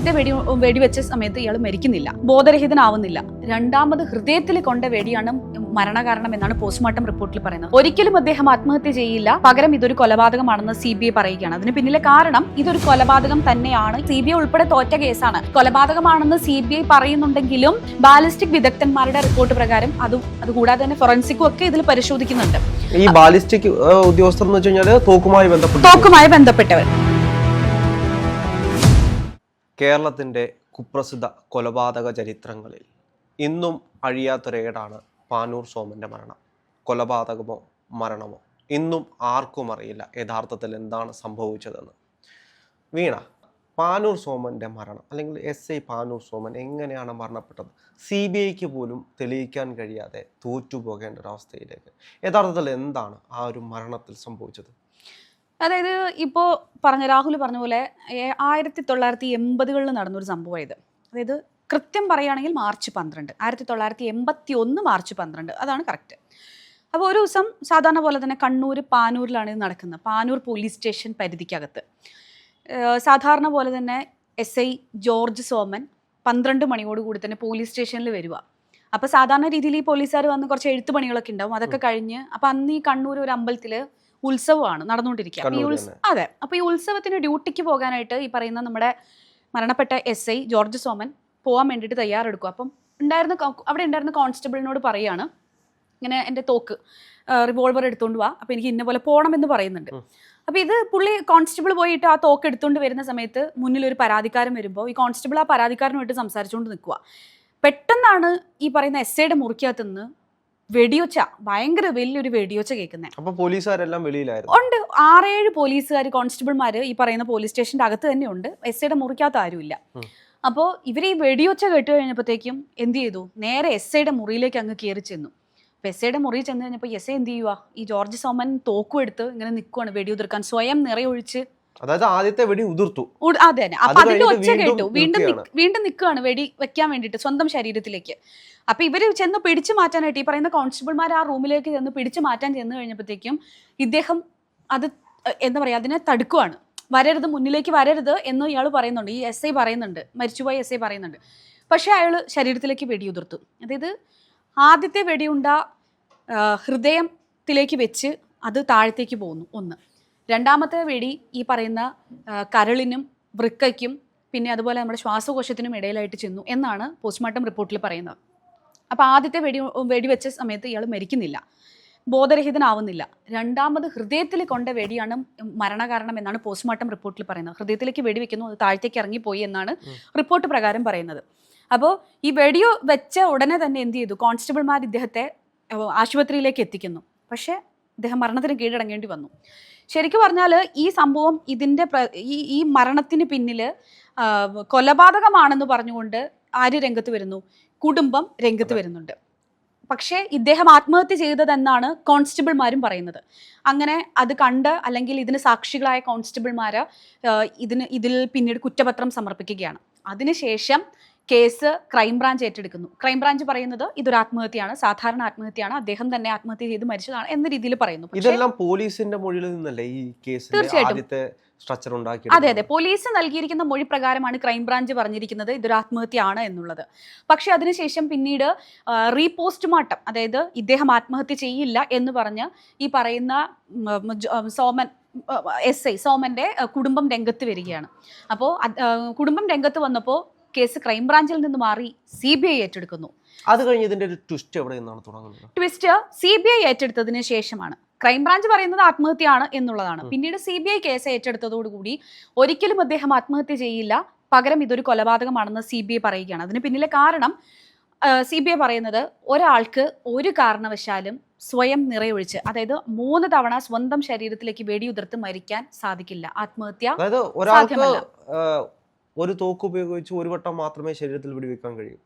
ആദ്യത്തെ വെടി വെടിവെച്ച സമയത്ത് ഇയാൾ മരിക്കുന്നില്ല. ബോധരഹിതനാവുന്നില്ല. രണ്ടാമത് ഹൃദയത്തിൽ കൊണ്ട വെടിയാണ് മരണകാരണം എന്നാണ് പോസ്റ്റ്മോർട്ടം റിപ്പോർട്ടിൽ പറയുന്നത്. ഒരിക്കലും അദ്ദേഹം ആത്മഹത്യ ചെയ്യില്ല. പകരം ഇതൊരു കൊലപാതകമാണെന്ന് സി ബി ഐ പറയുകയാണ്. അതിന് പിന്നിലെ കാരണം ഇതൊരു കൊലപാതകം തന്നെയാണ്. സി ബി ഐ ഉൾപ്പെടെ തോറ്റ കേസാണ്. കൊലപാതകമാണെന്ന് സി ബി ഐ പറയുന്നുണ്ടെങ്കിലും ബാലിസ്റ്റിക് വിദഗ്ധന്മാരുടെ റിപ്പോർട്ട് പ്രകാരം അതും അതുകൂടാതെ തന്നെ ഫോറൻസിക്കും ഒക്കെ ഇതിൽ പരിശോധിക്കുന്നുണ്ട്. ഈ ബാലിസ്റ്റിക് ഉദ്യോഗസ്ഥർ എന്ന് വെച്ച് കഴിഞ്ഞാൽ തോക്കുമായി ബന്ധപ്പെട്ട് തോക്കുമായി ബന്ധപ്പെട്ടവർ. കേരളത്തിന്റെ കുപ്രസിദ്ധ കൊലപാതക ചരിത്രങ്ങളിൽ ഇന്നും അഴിയാത്തൊരേടാണ് പാനൂർ സോമന്റെ മരണം. കൊലപാതകമോ മരണമോ ഇന്നും ആർക്കും അറിയില്ല യഥാർത്ഥത്തിൽ എന്താണ് സംഭവിച്ചതെന്ന്. വീണ പാനൂർ സോമന്റെ മരണം അല്ലെങ്കിൽ എസ് ഐ പാനൂർ സോമൻ എങ്ങനെയാണ് മരണപ്പെട്ടത്? സി ബി ഐക്ക് പോലും തെളിയിക്കാൻ കഴിയാതെ തോറ്റുപോകേണ്ട ഒരവസ്ഥയിലേക്ക്. യഥാർത്ഥത്തിൽ എന്താണ് ആ ഒരു മരണത്തിൽ സംഭവിച്ചത്? അതായത് ഇപ്പോൾ പറഞ്ഞ രാഹുൽ പറഞ്ഞ പോലെ ആയിരത്തി തൊള്ളായിരത്തി എൺപതുകളിൽ നടന്നൊരു സംഭവം ഇത് അതായത് കൃത്യം പറയുകയാണെങ്കിൽ മാർച്ച് പന്ത്രണ്ട് ആയിരത്തി തൊള്ളായിരത്തി എൺപത്തി ഒന്ന് മാർച്ച് പന്ത്രണ്ട് അതാണ് കറക്റ്റ്. അപ്പോൾ ഒരു ദിവസം സാധാരണ പോലെ തന്നെ കണ്ണൂർ പാനൂരിലാണ് ഇത് നടക്കുന്നത്. പാനൂർ പോലീസ് സ്റ്റേഷൻ പരിധിക്കകത്ത്. സാധാരണ പോലെ തന്നെ എസ് ഐ ജോർജ് സോമൻ പന്ത്രണ്ട് മണിയോട് കൂടി തന്നെ പോലീസ് സ്റ്റേഷനിൽ വരിക അപ്പോൾ സാധാരണ രീതിയിൽ ഈ പോലീസുകാർ വന്ന് കുറച്ച് എഴുത്തുപണികളൊക്കെ ഉണ്ടാവും. അതൊക്കെ കഴിഞ്ഞ് അപ്പോൾ അന്ന് ഈ കണ്ണൂർ ഒരു അമ്പലത്തിൽ ഉത്സവമാണ് നടന്നുകൊണ്ടിരിക്കുക. അതെ. അപ്പോൾ ഈ ഉത്സവത്തിന് ഡ്യൂട്ടിക്ക് പോകാനായിട്ട് ഈ പറയുന്ന നമ്മുടെ മരണപ്പെട്ട എസ് ഐ ജോർജ് സോമൻ പോകാൻ വേണ്ടിയിട്ട് തയ്യാറെടുക്കും. അപ്പം ഉണ്ടായിരുന്ന അവിടെ ഉണ്ടായിരുന്ന കോൺസ്റ്റബിളിനോട് പറയാണ് ഇങ്ങനെ എന്റെ തോക്ക് റിവോൾവർ എടുത്തുകൊണ്ട് വാ. അപ്പോൾ എനിക്ക് ഇന്ന പോലെ പോകണം എന്ന് പറയുന്നുണ്ട്. അപ്പോൾ ഇത് പുള്ളി കോൺസ്റ്റബിൾ പോയിട്ട് ആ തോക്ക് എടുത്തുകൊണ്ട് വരുന്ന സമയത്ത് മുന്നിൽ ഒരു പരാതിക്കാരൻ വരുമ്പോൾ ഈ കോൺസ്റ്റബിൾ ആ പരാതിക്കാരനുമായിട്ട് സംസാരിച്ചുകൊണ്ട് നിൽക്കുക പെട്ടെന്നാണ് ഈ പറയുന്ന എസ് ഐയുടെ മുറിക്കകത്ത് നിന്ന് വെടിയൊച്ച ഭയങ്കര വലിയൊരു വെടിയൊച്ച കേൾക്കുന്നത് അപ്പൊ പോലീസുകാരെല്ലാം വെളിയിലായിരുന്നു. ഉണ്ട്. ആറേഴ് പോലീസുകാർ കോൺസ്റ്റബിൾമാര് ഈ പറയുന്ന പോലീസ് സ്റ്റേഷന്റെ അകത്ത് തന്നെ ഉണ്ട്. എസ് ഐയുടെ മുറിക്കകത്ത് ആരുമില്ല. അപ്പോ അപ്പോൾ ഇവർ ഈ വെടിയൊച്ച കേട്ട് കഴിഞ്ഞപ്പോഴത്തേക്കും എന്ത് ചെയ്തു? നേരെ എസ് ഐയുടെ മുറിയിലേക്ക് അങ്ങ് കയറി ചെന്നു. അപ്പോൾ എസ് ഐയുടെ മുറിയിൽ ചെന്ന് കഴിഞ്ഞപ്പോൾ എസ് ഐ എന്ത് ചെയ്യുക ഈ ജോർജ് സോമൻ തോക്കും എടുത്ത് ഇങ്ങനെ നിൽക്കുവാണ് വെടിയുതിർക്കാൻ. സ്വയം നിറയൊഴിച്ച് അതായത് ആദ്യത്തെ വെടി ഉതിർത്തു. അതെ അതെ. തന്നെ അപ്പൊ അതിന്റെ ഒച്ച കേട്ടു. വീണ്ടും വീണ്ടും നിൽക്കുകയാണ് വെടി വെക്കാൻ വേണ്ടിട്ട് സ്വന്തം ശരീരത്തിലേക്ക്. അപ്പൊ ഇവർ ചെന്ന് പിടിച്ചു മാറ്റാനായിട്ട് ഈ പറയുന്ന കോൺസ്റ്റബിൾമാർ ആ റൂമിലേക്ക് ചെന്ന് പിടിച്ചു മാറ്റാൻ ചെന്ന് കഴിഞ്ഞപ്പോഴത്തേക്കും ഇദ്ദേഹം അത് എന്താ പറയാ അതിനെ തടുക്കുവാണ്. വരരുത് മുന്നിലേക്ക് വരരുത് എന്ന് ഇയാൾ പറയുന്നുണ്ട്. ഈ എസ് ഐ പറയുന്നുണ്ട്. മരിച്ചുപോയ എസ് ഐ പറയുന്നുണ്ട്. പക്ഷേ അയാൾ ശരീരത്തിലേക്ക് വെടി വെടിയുതിർത്തു അതായത് ആദ്യത്തെ വെടിയുണ്ട ഹൃദയത്തിലേക്ക് വെച്ച് അത് താഴത്തേക്ക് പോകുന്നു ഒന്ന്. രണ്ടാമത്തെ വെടി ഈ പറയുന്ന കരളിനും വൃക്കയ്ക്കും പിന്നെ അതുപോലെ നമ്മുടെ ശ്വാസകോശത്തിനും ഇടയിലായിട്ട് ചെന്നു എന്നാണ് പോസ്റ്റ്മോർട്ടം റിപ്പോർട്ടിൽ പറയുന്നത്. അപ്പോൾ ആദ്യത്തെ വെടി വെടിവെച്ച സമയത്ത് ഇയാൾ മരിക്കുന്നില്ല. ബോധരഹിതനാവുന്നില്ല. രണ്ടാമത് ഹൃദയത്തിൽ കൊണ്ട വെടിയാണ് മരണകാരണം എന്നാണ് പോസ്റ്റ്മോർട്ടം റിപ്പോർട്ടിൽ പറയുന്നത്. ഹൃദയത്തിലേക്ക് വെടിവെക്കുന്നു അത് താഴത്തേക്ക് ഇറങ്ങിപ്പോയി എന്നാണ് റിപ്പോർട്ട് പ്രകാരം പറയുന്നത്. അപ്പോൾ ഈ വെടി വെച്ച ഉടനെ തന്നെ എന്ത് ചെയ്തു? കോൺസ്റ്റബിൾമാർ ഇദ്ദേഹത്തെ ആശുപത്രിയിലേക്ക് എത്തിക്കുന്നു. പക്ഷേ ഇദ്ദേഹം മരണത്തിന് കീഴടങ്ങേണ്ടി വന്നു. ശരിക്കും പറഞ്ഞാൽ ഈ സംഭവം ഇതിന്റെ ഈ ഈ മരണത്തിന് പിന്നിൽ കൊലപാതകമാണെന്ന് പറഞ്ഞുകൊണ്ട് ആര് രംഗത്ത് വരുന്നു? കുടുംബം രംഗത്ത് വരുന്നുണ്ട്. പക്ഷേ ഇദ്ദേഹം ആത്മഹത്യ ചെയ്തതെന്നാണ് കോൺസ്റ്റബിൾമാരും പറയുന്നത്. അങ്ങനെ അത് കണ്ട് അല്ലെങ്കിൽ ഇതിന് സാക്ഷികളായ കോൺസ്റ്റബിൾമാർ ഇതിന് ഇതിൽ പിന്നീട് കുറ്റപത്രം സമർപ്പിക്കുകയാണ്. അതിനുശേഷം കേസ് ക്രൈംബ്രാഞ്ച് ഏറ്റെടുക്കുന്നു. ക്രൈംബ്രാഞ്ച് പറയുന്നത് ഇതൊരു ആത്മഹത്യയാണ് സാധാരണ ആത്മഹത്യയാണ് അദ്ദേഹം തന്നെ ആത്മഹത്യ ചെയ്ത് മരിച്ചതാണ് എന്ന രീതിയിൽ പറയുന്നു. ഇതെല്ലാം പോലീസിന്റെ മൊഴിയിൽ നിന്നല്ലേ ഈ കേസ് തീർച്ചയായിട്ടും. ആദ്യത്തെ സ്ട്രക്ചർ ഉണ്ടാക്കി അതെ അതെ. പോലീസ് നൽകിയിരിക്കുന്ന മൊഴി പ്രകാരമാണ് ക്രൈംബ്രാഞ്ച് പറഞ്ഞിരിക്കുന്നത് ഇതൊരു ആത്മഹത്യയാണ് എന്നുള്ളത്. പക്ഷെ അതിനുശേഷം പിന്നീട് റീപോസ്റ്റ്മോർട്ടം അതായത് ഇദ്ദേഹം ആത്മഹത്യ ചെയ്യില്ല എന്ന് പറഞ്ഞ് ഈ പറയുന്ന സോമൻ എസ് ഐ സോമന്റെ കുടുംബം രംഗത്ത് വരികയാണ്. അപ്പോൾ കുടുംബം രംഗത്ത് വന്നപ്പോൾ കേസ് ക്രൈംബ്രാഞ്ചിൽ നിന്ന് മാറി സി ബി ഐ ഏറ്റെടുക്കുന്നു. അത് കഴിഞ്ഞ് ഇതിന്റെ ഒരു ട്വിസ്റ്റ് എവിടെ നിന്നാണ് തുടങ്ങുന്നത്? ട്വിസ്റ്റ് സി ബി ഐ ഏറ്റെടുത്തതിന് ശേഷമാണ്. ക്രൈംബ്രാഞ്ച് പറയുന്നത് ആത്മഹത്യയാണ് എന്നുള്ളതാണ്. പിന്നീട് സി ബി ഐ കേസ് ഏറ്റെടുത്തതോടുകൂടി ഒരിക്കലും അദ്ദേഹം ആത്മഹത്യ ചെയ്യില്ല. പകരം ഇതൊരു കൊലപാതകമാണെന്ന് സി ബി ഐ പറയുകയാണ്. അതിന് പിന്നിലെ കാരണം സി ബി ഐ പറയുന്നത് ഒരാൾക്ക് ഒരു കാരണവശാലും സ്വയം നിറയൊഴിച്ച് അതായത് മൂന്ന് തവണ സ്വന്തം ശരീരത്തിലേക്ക് വെടിയുതിർത്ത് മരിക്കാൻ സാധിക്കില്ല. ആത്മഹത്യ സാധ്യമല്ല. ഒരു തോക്ക് ഉപയോഗിച്ച് ഒരു വട്ടം മാത്രമേ ശരീരത്തിൽ വെടിവെക്കാൻ കഴിയൂ.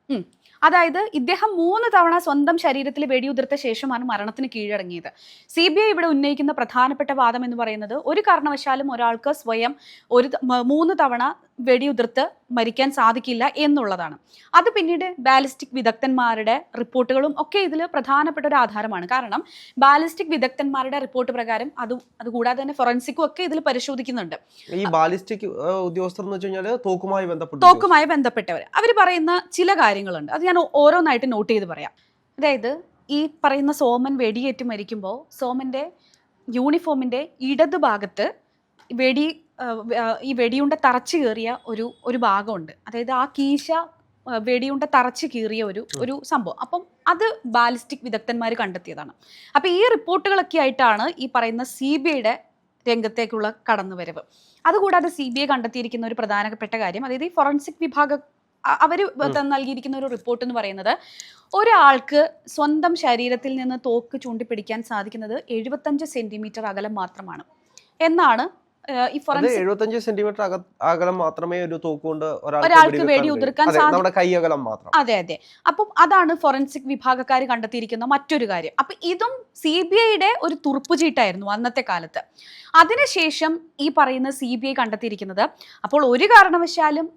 അതായത് ഇദ്ദേഹം മൂന്ന് തവണ സ്വന്തം ശരീരത്തിൽ വെടിയുതിർത്ത ശേഷമാണ് മരണത്തിന് കീഴടങ്ങിയത്. സി ബി ഐ ഇവിടെ ഉന്നയിക്കുന്ന പ്രധാനപ്പെട്ട വാദം എന്ന് പറയുന്നത് ഒരു കാരണവശാലും ഒരാൾക്ക് സ്വയം ഒരു മൂന്ന് തവണ വെടിയുതിർത്ത് മരിക്കാൻ സാധിക്കില്ല എന്നുള്ളതാണ്. അത് പിന്നീട് ബാലിസ്റ്റിക് വിദഗ്ധന്മാരുടെ റിപ്പോർട്ടുകളും ഒക്കെ ഇതിൽ പ്രധാനപ്പെട്ട ഒരു ആധാരമാണ്. കാരണം ബാലിസ്റ്റിക് വിദഗ്ധന്മാരുടെ റിപ്പോർട്ട് പ്രകാരം അതും അതുകൂടാതെ തന്നെ ഫോറൻസിക്കും ഒക്കെ ഇതിൽ പരിശോധിക്കുന്നുണ്ട്. ഈ ബാലിസ്റ്റിക് ഉദ്യോഗസ്ഥർ എന്ന് വെച്ച് കഴിഞ്ഞാൽ തോക്കുമായി ബന്ധപ്പെട്ട് തോക്കുമായി ബന്ധപ്പെട്ടവർ. അവർ പറയുന്ന ചില കാര്യങ്ങളുണ്ട്. അത് ഞാൻ ഓരോന്നായിട്ട് നോട്ട് ചെയ്ത് പറയാം. അതായത് ഈ പറയുന്ന സോമൻ വെടിയേറ്റ് മരിക്കുമ്പോൾ സോമന്റെ യൂണിഫോമിന്റെ ഇടത് ഭാഗത്ത് വെടി ഈ വെടിയുണ്ട തറച്ചു കയറിയ ഒരു ഒരു ഭാഗമുണ്ട്. അതായത് ആ കീശ വെടിയുണ്ട തറച്ചു കീറിയ ഒരു ഒരു സംഭവം. അപ്പം അത് ബാലിസ്റ്റിക് വിദഗ്ധന്മാർ കണ്ടെത്തിയതാണ്. അപ്പം ഈ റിപ്പോർട്ടുകളൊക്കെ ആയിട്ടാണ് ഈ പറയുന്ന സി ബി ഐയുടെ രംഗത്തേക്കുള്ള കടന്നുവരവ്. അതുകൂടാതെ സി ബി ഐ കണ്ടെത്തിയിരിക്കുന്ന ഒരു പ്രധാനപ്പെട്ട കാര്യം അതായത് ഈ ഫോറൻസിക് വിഭാഗ അവർ നൽകിയിരിക്കുന്ന ഒരു റിപ്പോർട്ട് എന്ന് പറയുന്നത് ഒരാൾക്ക് സ്വന്തം ശരീരത്തിൽ നിന്ന് തോക്ക് ചൂണ്ടിപ്പിടിക്കാൻ സാധിക്കുന്നത് എഴുപത്തഞ്ച് സെന്റിമീറ്റർ അകലം മാത്രമാണ്. എന്നാണ് ഈ ഫോറൻസിക് എഴുപത്തഞ്ച് സെന്റിമീറ്റർ അകലം മാത്രമേ ഒരു തോക്കുകൊണ്ട് ഒരാൾക്ക് വേണ്ടി വെടി. ഉതിർക്കാൻ സാധിക്കും നമ്മുടെ കൈ അകലം മാത്രം. അതെ അതെ. അപ്പം അതാണ് ഫോറൻസിക് വിഭാഗക്കാർ കണ്ടെത്തിയിരിക്കുന്ന മറ്റൊരു കാര്യം. അപ്പൊ ഇതും സി ബി ഐയുടെ ഒരു തുറുപ്പുചീട്ടായിരുന്നു അന്നത്തെ കാലത്ത്. അതിനുശേഷം ഈ പറയുന്ന സി ബി ഐ കണ്ടെത്തിയിരിക്കുന്നത് അപ്പോൾ ഒരു കാരണവശാലും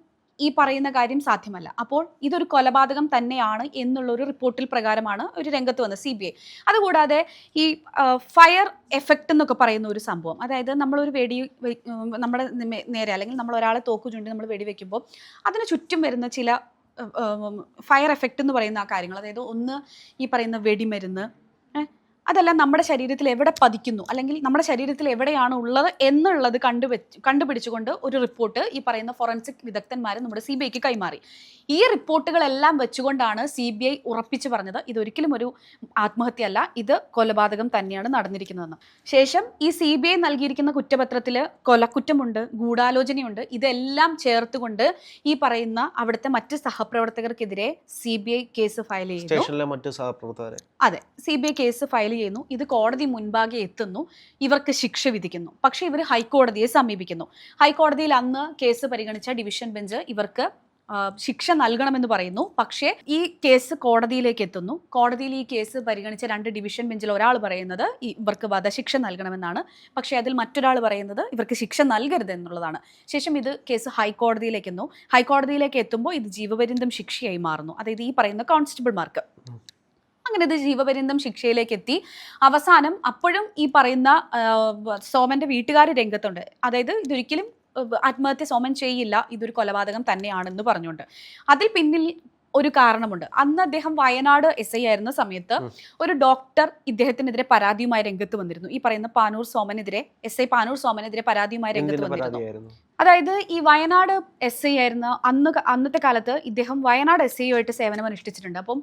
ഈ പറയുന്ന കാര്യം സാധ്യമല്ല. അപ്പോൾ ഇതൊരു കൊലപാതകം തന്നെയാണ് എന്നുള്ള ഒരു റിപ്പോർട്ടിൽ പ്രകാരമാണ് ഒരു രംഗത്ത് വന്നത് സി ബി ഐ. അതുകൂടാതെ ഈ ഫയർ എഫക്റ്റ് എന്നൊക്കെ പറയുന്ന ഒരു സംഭവം. അതായത് നമ്മളൊരു വെടി നമ്മുടെ നേരെ അല്ലെങ്കിൽ നമ്മൾ ഒരാളെ തോക്കു ചൂണ്ടി നമ്മൾ വെടിവെക്കുമ്പോൾ അതിന് ചുറ്റും വരുന്ന ചില ഫയർ എഫക്റ്റ് എന്ന് പറയുന്ന ആ കാര്യങ്ങൾ. അതായത് ഒന്ന് ഈ പറയുന്ന വെടിമരുന്ന് അതെല്ലാം നമ്മുടെ ശരീരത്തിൽ എവിടെ പതിക്കുന്നു? അല്ലെങ്കിൽ നമ്മുടെ ശരീരത്തിൽ എവിടെയാണ് ഉള്ളത് എന്നുള്ളത് കണ്ടുവെച്ച് കണ്ടുപിടിച്ചുകൊണ്ട് ഒരു റിപ്പോർട്ട് ഈ പറയുന്ന ഫോറൻസിക് വിദഗ്ധന്മാർ നമ്മുടെ സി ബി ഐക്ക് കൈമാറി. ഈ റിപ്പോർട്ടുകളെല്ലാം വെച്ചുകൊണ്ടാണ് സി ബി ഐ ഉറപ്പിച്ചു പറഞ്ഞത്. ഇതൊരിക്കലും ഒരു ആത്മഹത്യയല്ല. ഇത് കൊലപാതകം തന്നെയാണ് നടന്നിരിക്കുന്നതെന്ന്. ശേഷം ഈ സി ബി ഐ നൽകിയിരിക്കുന്ന കുറ്റപത്രത്തിൽ കൊലക്കുറ്റമുണ്ട് ഗൂഢാലോചനയുണ്ട്. ഇതെല്ലാം ചേർത്തുകൊണ്ട് ഈ പറയുന്ന അവിടുത്തെ മറ്റ് സഹപ്രവർത്തകർക്കെതിരെ C B I case file ചെയ്തു മറ്റ് സഹപ്രവർത്തകരെ. അതെ. C B I case file ചെയ്യുന്നു. ഇത് കോടതി മുൻപാകെ എത്തുന്നു. ഇവർക്ക് ശിക്ഷ വിധിക്കുന്നു. പക്ഷെ ഇവർ ഹൈക്കോടതിയെ സമീപിക്കുന്നു. ഹൈക്കോടതിയിൽ അന്ന് കേസ് പരിഗണിച്ച ഡിവിഷൻ ബെഞ്ച് ഇവർക്ക് ശിക്ഷ നൽകണമെന്ന് പറയുന്നു. പക്ഷേ ഈ കേസ് കോടതിയിലേക്ക് എത്തുന്നു. കോടതിയിൽ ഈ കേസ് പരിഗണിച്ച രണ്ട് ഡിവിഷൻ ബെഞ്ചിൽ ഒരാൾ പറയുന്നത് ഇവർക്ക് വധശിക്ഷ നൽകണമെന്നാണ്. പക്ഷേ അതിൽ മറ്റൊരാൾ പറയുന്നത് ഇവർക്ക് ശിക്ഷ നൽകരുത് എന്നുള്ളതാണ്. ശേഷം ഇത് കേസ് ഹൈക്കോടതിയിലേക്ക് എത്തുന്നു. ഹൈക്കോടതിയിലേക്ക് എത്തുമ്പോൾ ഇത് ജീവപര്യന്തം ശിക്ഷയായി മാറുന്നു. അതായത് ഈ പറയുന്ന കോൺസ്റ്റബിൾമാർക്ക്. അങ്ങനെ ഇത് ജീവപര്യന്തം ശിക്ഷയിലേക്ക് എത്തി അവസാനം അപ്പോഴും ഈ പറയുന്ന സോമന്റെ വീട്ടുകാർ രംഗത്തുണ്ട്. അതായത് ഇതൊരിക്കലും ആത്മഹത്യ സോമൻ ചെയ്യില്ല ഇതൊരു കൊലപാതകം തന്നെയാണെന്ന് പറഞ്ഞുകൊണ്ട്. അതിൽ പിന്നിൽ ഒരു കാരണമുണ്ട്. അന്ന് അദ്ദേഹം വയനാട് എസ് ഐ ആയിരുന്ന സമയത്ത് ഒരു ഡോക്ടർ ഇദ്ദേഹത്തിനെതിരെ പരാതിയുമായി രംഗത്ത് വന്നിരുന്നു. ഈ പറയുന്ന പാനൂർ സോമനെതിരെ എസ് ഐ പാനൂർ സോമനെതിരെ പരാതിയുമായി രംഗത്ത് വന്നിരുന്നു. അതായത് ഈ വയനാട് എസ് ഐ ആയിരുന്ന അന്ന് അന്നത്തെ കാലത്ത് ഇദ്ദേഹം വയനാട് എസ് ഐ ആയിട്ട് സേവനം അനുഷ്ഠിച്ചിട്ടുണ്ട് അപ്പം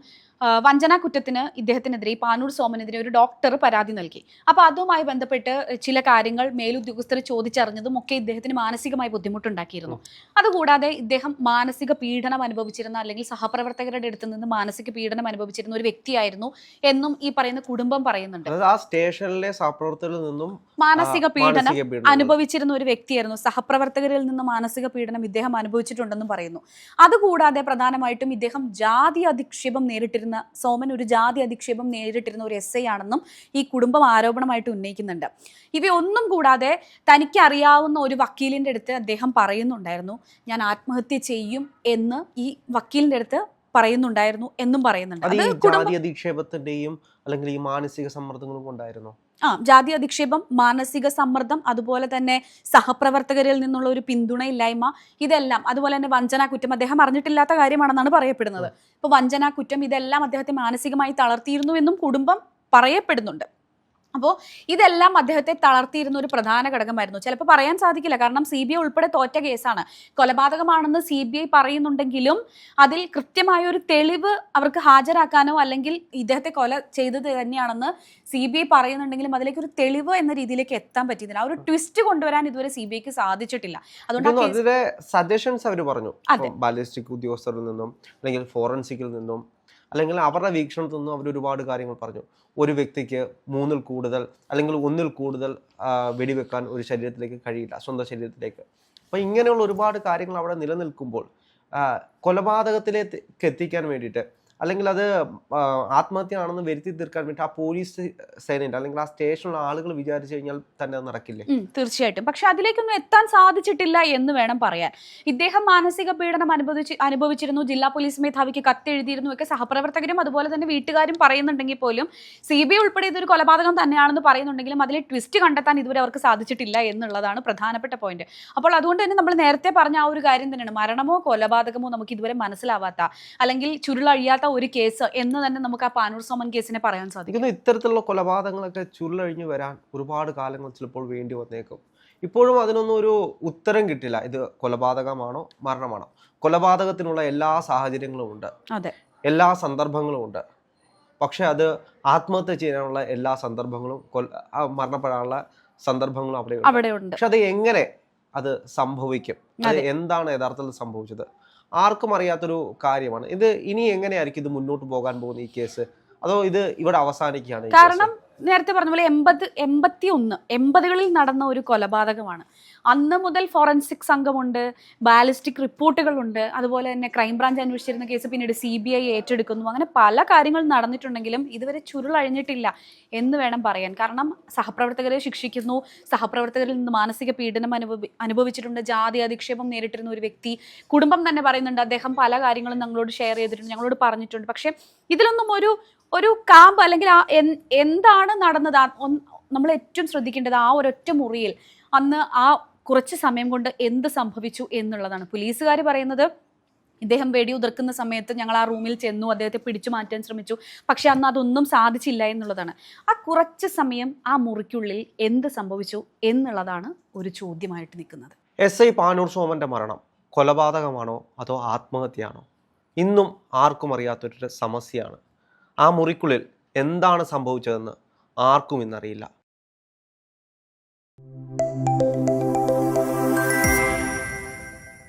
വഞ്ചനാ കുറ്റത്തിന് ഇദ്ദേഹത്തിനെതിരെ ഈ പാനൂർ സോമനെതിരെ ഒരു ഡോക്ടർ പരാതി നൽകി. അപ്പോൾ അതുമായി ബന്ധപ്പെട്ട് ചില കാര്യങ്ങൾ മേലുദ്യോഗസ്ഥർ ചോദിച്ചറിഞ്ഞതും ഒക്കെ ഇദ്ദേഹത്തിന് മാനസികമായി ബുദ്ധിമുട്ടുണ്ടാക്കിയിരുന്നു. അതുകൂടാതെ ഇദ്ദേഹം മാനസിക പീഡനം അനുഭവിച്ചിരുന്ന അല്ലെങ്കിൽ സഹപ്രവർത്തകരുടെ അടുത്ത് നിന്ന് മാനസിക പീഡനം അനുഭവിച്ചിരുന്ന ഒരു വ്യക്തിയായിരുന്നു എന്നും ഈ പറയുന്ന കുടുംബം പറയുന്നുണ്ട്. ആ സ്റ്റേഷനിലെ സഹപ്രവർത്തകരിൽ നിന്നും മാനസിക പീഡനം. അനുഭവിച്ചിരുന്ന ഒരു വ്യക്തിയായിരുന്നു. സഹപ്രവർത്തകരിൽ നിന്ന് മാനസിക പീഡനം ഇദ്ദേഹം അനുഭവിച്ചിട്ടുണ്ടെന്നും പറയുന്നു. അതുകൂടാതെ പ്രധാനമായിട്ടും ഇദ്ദേഹം ജാതി അധിക്ഷേപം നേരിട്ടിരുന്ന സോമൻ ഒരു ജാതി അധിക്ഷേപം നേരിട്ടിരുന്ന ഒരു എസ് ഐ ആണെന്നും ഈ കുടുംബം ആരോപണമായിട്ട് ഉന്നയിക്കുന്നുണ്ട്. ഇവയൊന്നും കൂടാതെ തനിക്ക് അറിയാവുന്ന ഒരു വക്കീലിന്റെ അടുത്ത് അദ്ദേഹം പറയുന്നുണ്ടായിരുന്നു ഞാൻ ആത്മഹത്യ ചെയ്യും എന്ന് ഈ വക്കീലിന്റെ അടുത്ത് പറയുന്നുണ്ടായിരുന്നു എന്നും പറയുന്നുണ്ട്. അത് ജാതി അധിക്ഷേപത്തിന്റെയും അല്ലെങ്കിൽ ഈ മാനസിക സമ്മർദ്ദങ്ങളും കൊണ്ടായിരുന്നു? ആ ജാതി അധിക്ഷേപം മാനസിക സമ്മർദ്ദം അതുപോലെ തന്നെ സഹപ്രവർത്തകരിൽ നിന്നുള്ള ഒരു പിന്തുണയില്ലായ്മ ഇതെല്ലാം അതുപോലെ തന്നെ വഞ്ചനാ കുറ്റം അദ്ദേഹം അറിഞ്ഞിട്ടില്ലാത്ത കാര്യമാണെന്നാണ് പറയപ്പെടുന്നത്. ഇപ്പൊ വഞ്ചനാ കുറ്റം ഇതെല്ലാം അദ്ദേഹത്തെ മാനസികമായി തളർത്തിയിരുന്നു എന്നും കുടുംബം പറയപ്പെടുന്നുണ്ട്. അപ്പോൾ ഇതെല്ലാം അദ്ദേഹത്തെ തളർത്തിയിരുന്ന ഒരു പ്രധാന ഘടകമായിരുന്നു. ചിലപ്പോൾ പറയാൻ സാധിക്കില്ല. കാരണം സി ബി ഐ ഉൾപ്പെടെ തോറ്റ കേസാണ്. കൊലപാതകമാണെന്ന് സി ബി ഐ പറയുന്നുണ്ടെങ്കിലും അതിൽ കൃത്യമായ ഒരു തെളിവ് അവർക്ക് ഹാജരാക്കാനോ അല്ലെങ്കിൽ ഇദ്ദേഹത്തെ കൊല ചെയ്തത് തന്നെയാണെന്ന് സി ബി ഐ പറയുന്നുണ്ടെങ്കിലും അതിലേക്ക് ഒരു തെളിവ് എന്ന രീതിയിലേക്ക് എത്താൻ പറ്റിയില്ല. ആ ഒരു ട്വിസ്റ്റ് കൊണ്ടുവരാൻ ഇതുവരെ സി ബി ഐക്ക് സാധിച്ചിട്ടില്ല. അതുകൊണ്ട് അതിലെ സജഷൻസ് അവർ പറഞ്ഞു. ബാലിസ്റ്റിക് ഉദ്യോഗസ്ഥരിൽ നിന്നും അല്ലെങ്കിൽ ഫോറൻസിക്കിൽ നിന്നും അല്ലെങ്കിൽ അവരുടെ വീക്ഷണത്തിൽ നിന്നും അവർ ഒരുപാട് കാര്യങ്ങൾ പറഞ്ഞു. ഒരു വ്യക്തിക്ക് മൂന്നിൽ കൂടുതൽ അല്ലെങ്കിൽ ഒന്നിൽ കൂടുതൽ വെടിവെക്കാൻ ഒരു ശരീരത്തിലേക്ക് കഴിയില്ല സ്വന്തം ശരീരത്തിലേക്ക്. അപ്പോൾ ഇങ്ങനെയുള്ള ഒരുപാട് കാര്യങ്ങൾ അവിടെ നിലനിൽക്കുമ്പോൾ കൊലപാതകത്തിലേക്ക് എത്തിക്കാൻ വേണ്ടിയിട്ട് അല്ലെങ്കിൽ അത് ആത്മഹത്യ ആത്മഹത്യയാണെന്ന് വരുത്തി തീർക്കാൻ വേണ്ടി ആ പോലീസ് സേനയുണ്ട്. അല്ലെങ്കിൽ ആ സ്റ്റേഷനിലുള്ള ആളുകൾ വിചാരിച്ചു കഴിഞ്ഞാൽ തന്നെ നടക്കില്ലേ? തീർച്ചയായിട്ടും. പക്ഷെ അതിലേക്കൊന്നും എത്താൻ സാധിച്ചിട്ടില്ല എന്ന് വേണം പറയാൻ. ഇദ്ദേഹം മാനസിക പീഡനം അനുഭവിച്ച് അനുഭവിച്ചിരുന്നു. ജില്ലാ പോലീസ് മേധാവിക്ക് കത്തെഴുതിയിരുന്നു ഒക്കെ സഹപ്രവർത്തകരും അതുപോലെ തന്നെ വീട്ടുകാരും പറയുന്നുണ്ടെങ്കിൽ പോലും സി ബി ഐ ഉൾപ്പെടെ ഇതൊരു കൊലപാതകം തന്നെയാണെന്ന് പറയുന്നുണ്ടെങ്കിലും അതിലെ ട്വിസ്റ്റ് കണ്ടെത്താൻ ഇതുവരെ അവർക്ക് സാധിച്ചിട്ടില്ല എന്നുള്ളതാണ് പ്രധാനപ്പെട്ട പോയിന്റ് അപ്പോൾ അതുകൊണ്ട് തന്നെ നമ്മൾ നേരത്തെ പറഞ്ഞ ആ ഒരു കാര്യം തന്നെയാണ്. മരണമോ കൊലപാതകമോ നമുക്ക് ഇതുവരെ മനസ്സിലാവാത്ത അല്ലെങ്കിൽ ചുരുളഴിയാത്ത ഒരു കേസ് എന്ന് തന്നെ നമുക്ക് ആ പാനൂർ സോമൻ കേസിനെ പറയാൻ സാധിക്കും. ഇത്തരത്തിലുള്ള കൊലപാതകങ്ങളൊക്കെ ചുരുളഴിഞ്ഞു വരാൻ ഒരുപാട് കാലങ്ങൾ ചിലപ്പോൾ വേണ്ടി വന്നേക്കും. ഇപ്പോഴും അതിനൊന്നും ഒരു ഉത്തരം കിട്ടില്ല. ഇത് കൊലപാതകമാണോ മരണമാണോ? കൊലപാതകത്തിനുള്ള എല്ലാ സാഹചര്യങ്ങളും ഉണ്ട്. അതെ. എല്ലാ സന്ദർഭങ്ങളും ഉണ്ട്. പക്ഷെ അത് ആത്മഹത്യ ചെയ്യാനുള്ള എല്ലാ സന്ദർഭങ്ങളും കൊല മരണപ്പെടാനുള്ള സന്ദർഭങ്ങളും അവിടെ അവിടെ ഉണ്ട് പക്ഷെ അത് എങ്ങനെ അത് സംഭവിക്കും? അത്. എന്താണ് യഥാർത്ഥത്തിൽ സംഭവിച്ചത്? ആർക്കും അറിയാത്തൊരു കാര്യമാണ്. ഇത് ഇനി എങ്ങനെയായിരിക്കും ഇത് മുന്നോട്ട് പോകാൻ പോകുന്ന ഈ കേസ്? അതോ ഇത് ഇവിടെ അവസാനിക്കുകയാണ് കാരണം നേരത്തെ പറഞ്ഞ പോലെ എൺപത് എൺപത്തി ഒന്ന് എൺപതുകളിൽ നടന്ന ഒരു കൊലപാതകമാണ്. അന്ന് മുതൽ ഫോറൻസിക് സംഘമുണ്ട് ബാലിസ്റ്റിക് റിപ്പോർട്ടുകളുണ്ട് അതുപോലെ തന്നെ ക്രൈംബ്രാഞ്ച് അന്വേഷിച്ചിരുന്ന കേസ് പിന്നീട് സി ബി ഐ ഏറ്റെടുക്കുന്നു. അങ്ങനെ പല കാര്യങ്ങൾ നടന്നിട്ടുണ്ടെങ്കിലും ഇതുവരെ ചുരുളഴിഞ്ഞിട്ടില്ല എന്ന് വേണം പറയാൻ. കാരണം സഹപ്രവർത്തകരെ ശിക്ഷിക്കുന്നു സഹപ്രവർത്തകരിൽ നിന്ന് മാനസിക പീഡനം അനുഭവി അനുഭവിച്ചിട്ടുണ്ട് ജാതി അധിക്ഷേപം നേരിട്ടിരുന്ന ഒരു വ്യക്തി. കുടുംബം തന്നെ പറയുന്നുണ്ട് അദ്ദേഹം പല കാര്യങ്ങളും ഞങ്ങളോട് ഷെയർ ചെയ്തിട്ടുണ്ട് ഞങ്ങളോട് പറഞ്ഞിട്ടുണ്ട്. പക്ഷേ ഇതിലൊന്നും ഒരു ഒരു കാമ്പ് അല്ലെങ്കിൽ ആ എന്താണ് നടന്നത്? നമ്മൾ ഏറ്റവും ശ്രദ്ധിക്കേണ്ടത് ആ ഒരൊറ്റ മുറിയിൽ അന്ന് ആ കുറച്ച് സമയം കൊണ്ട് എന്ത് സംഭവിച്ചു എന്നുള്ളതാണ്. പോലീസുകാർ പറയുന്നത് ഇദ്ദേഹം വെടിയുതിർക്കുന്ന സമയത്ത് ഞങ്ങൾ ആ റൂമിൽ ചെന്നു അദ്ദേഹത്തെ പിടിച്ചു മാറ്റാൻ ശ്രമിച്ചു. പക്ഷെ അന്ന് അതൊന്നും സാധിച്ചില്ല എന്നുള്ളതാണ്. ആ കുറച്ച് സമയം ആ മുറിക്കുള്ളിൽ എന്ത് സംഭവിച്ചു എന്നുള്ളതാണ് ഒരു ചോദ്യമായിട്ട് നിൽക്കുന്നത്. എസ് ഐ പാനൂർ സോമന്റെ മരണം കൊലപാതകമാണോ അതോ ആത്മഹത്യയാണോ? ഇന്നും ആർക്കും അറിയാത്തൊരു സമസ്യയാണ്. ആ മുറിക്കുള്ളിൽ എന്താണ് സംഭവിച്ചതെന്ന് ആർക്കും ഇന്നറിയില്ല.